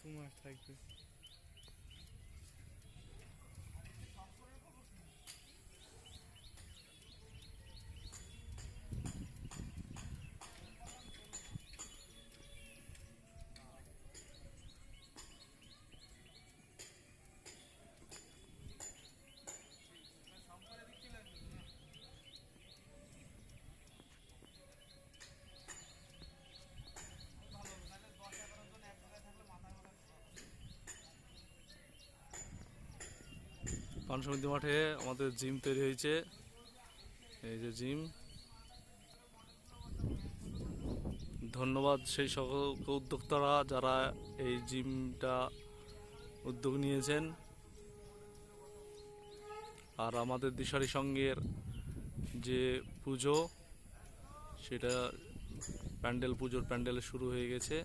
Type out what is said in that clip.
দু মাস থাকবে পানসমিতি মাঠে আমাদের জিম তৈরি হয়েছে। এই যে জিম। ধন্যবাদ সেই সকল উদ্যোক্তারা যারা এই জিমটা উদ্যোগ নিয়েছেন। আর আমাদের দিশারি সঙ্গের যে পুজো, সেটা প্যান্ডেল পুজোর প্যান্ডেল শুরু হয়ে গেছে।